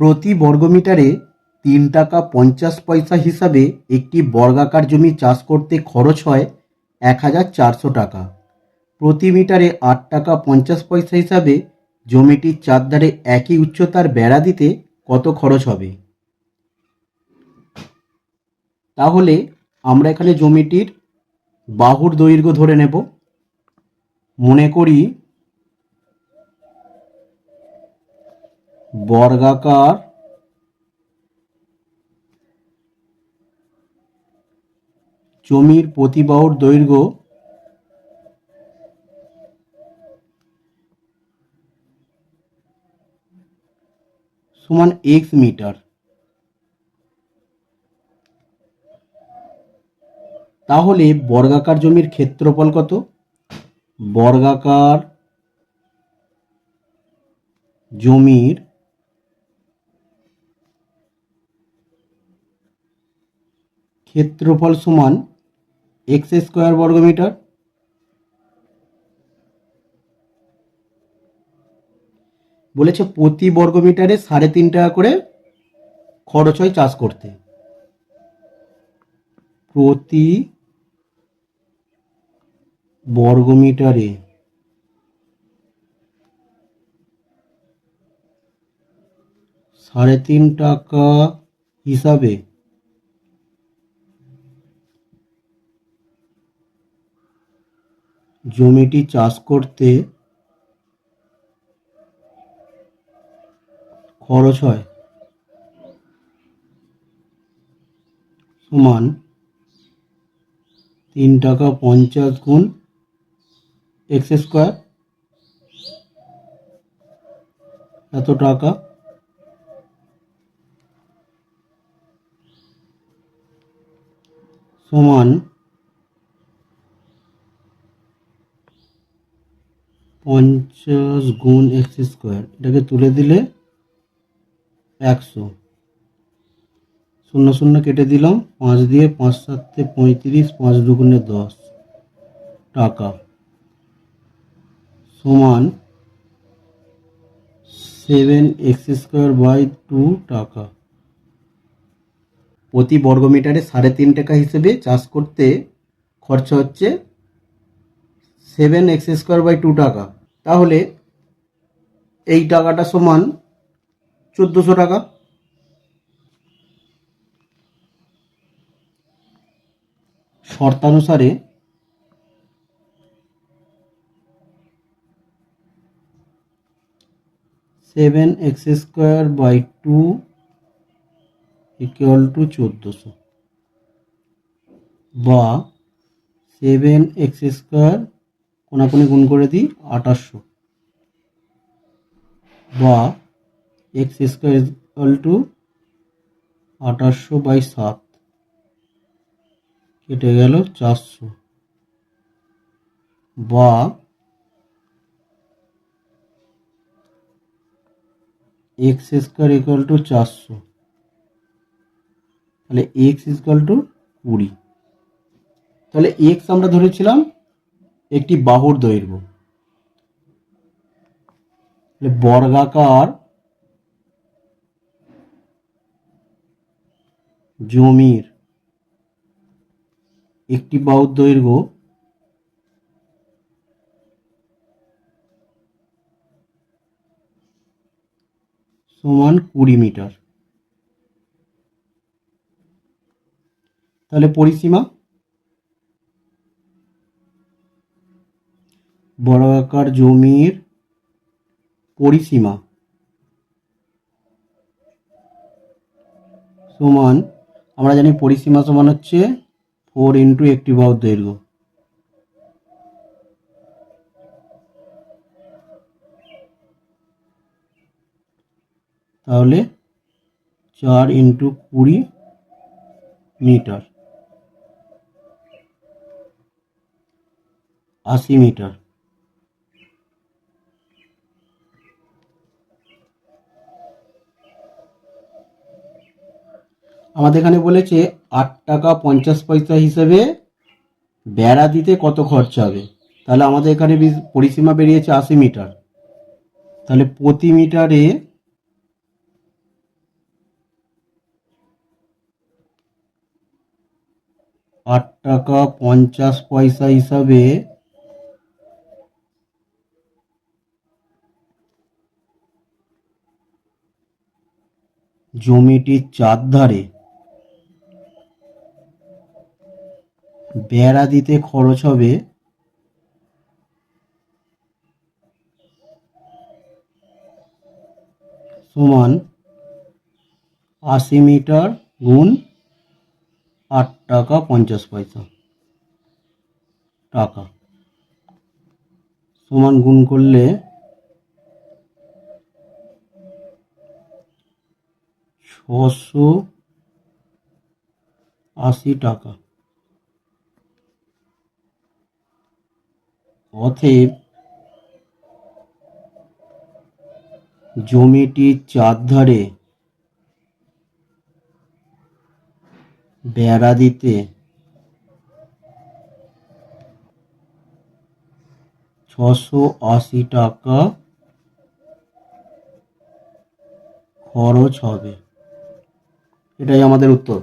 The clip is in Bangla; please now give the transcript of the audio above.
প্রতি বর্গমিটারে তিন টাকা পঞ্চাশ পয়সা হিসাবে একটি বর্গাকার জমি চাষ করতে খরচ হয় এক হাজার চারশো টাকা। প্রতি মিটারে আট টাকা পঞ্চাশ পয়সা হিসাবে জমিটির চারধারে একই উচ্চতার বেড়া দিতে কত খরচ হবে? তাহলে আমরা এখানে জমিটির বাহুর দৈর্ঘ্য ধরে নেব। মনে করি বর্গাকার জমির প্রতি বাহুর দৈর্ঘ্য সমান এক্স মিটার। তাহলে বর্গাকার জমির ক্ষেত্রফল কত? বর্গাকার জমির ক্ষেত্রফল সমান এক্স স্কোয়ার বর্গমিটার বলেছে প্রতি বর্গমিটারে সাড়ে তিন টাকা করে খরচ হয় চাষ করতে। প্রতি বর্গমিটারে সাড়ে তিন টাকা হিসাবে জমিটি চাষ করতে খরচ হয়। সমান তিন টাকা পঞ্চাশ গুণ এক্স স্কোয়ার এত টাকা। সমান পঞ্চাশ গুণ এক্স স্কোয়ার, এটাকে তুলে দিলে একশো। শূন্য শূন্য কেটে দিলাম, পাঁচ দিয়ে পাঁচ সাতে পঁয়ত্রিশ, পাঁচ দুগুণে দশ টাকা। সমান seven X square by two টাকা। প্রতি বর্গমিটারে সাড়ে তিন টাকা হিসেবে চাষ করতে খরচা হচ্ছে seven x square by two টাকা। তাহলে এই টাকাটা সমান চোদ্দোশো টাকা। শর্তানুসারে seven x square by two equal to চোদ্দোশো বা সেভেন এক্স স্কোয়ার কোনাকুনি গুণ করে দিই আঠাশশো। বা এক্স স্কোয়ার ইকুয়াল টু আঠাশশো বাই সাত। কেটে গেল চারশো। বা এক্স স্কোয়ার ইকুয়াল টু চারশো। তাহলে এক্স ইকুয়াল টু কুড়ি। তাহলে এক্স আমরা ধরেছিলাম একটি বাহুর দৈর্ঘ্য। বর্গাকার জমির একটি বাহুর দৈর্ঘ্য সমান কুড়ি মিটার। তাহলে পরিসীমা বর্গাকার জমির পরিসীমা সমান, আমরা জানি পরিসীমা সমান হচ্ছে ফোর ইন্টু একটি বাহুর দৈর্ঘ্য। তাহলে চার ইন্টু কুড়ি মিটার, আশি মিটার। আমাদের এখানে বলেছে আট টাকা পঞ্চাশ পয়সা হিসেবে বেড়া দিতে কত খরচা হবে? তাহলে আমাদের এখানে পরিসীমা বেরিয়েছে আশি মিটার। তাহলে প্রতি মিটারে আট টাকা পঞ্চাশ পয়সা হিসাবে জমিটির চারধারে বেড়া দিতে খরচ হবে সমান আশি মিটার গুণ আট টাকা পঞ্চাশ পয়সা টাকা। সমান গুণ করলে ছশো আশি টাকা। অতএব জমিটির চারধারে বেড়া দিতে ছশো আশি টাকা খরচ হবে। এটাই আমাদের উত্তর।